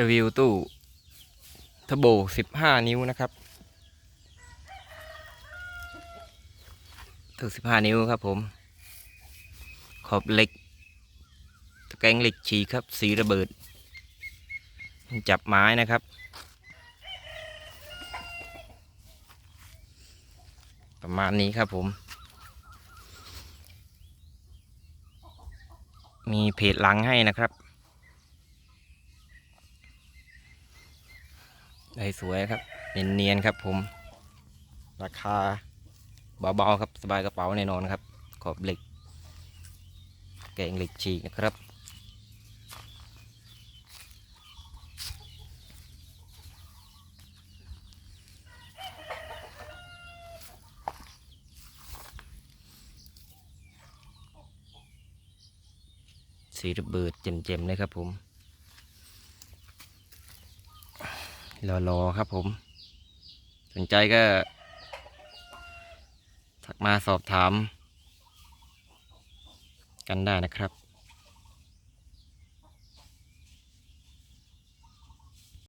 รีวิวตู้ทโบ15 นิ้วนะครับตู้15 นิ้วครับผม ขอบเหล็ก ตะแกรงเหล็กฉีครับ สีระเบิด จับไม้นะครับ ประมาณนี้ครับผม มีเพจหลังให้นะครับ ได้สวยครับ เนียนๆครับผม ราคาเบาๆครับสบายกระเป๋าแน่นอนครับ ขอบเหล็ก แกงเหล็กฉีกนะครับสีระเบิดเจ็มๆเลยครับผม รอๆครับผม สนใจก็ทักมาสอบถาม กันได้นะครับ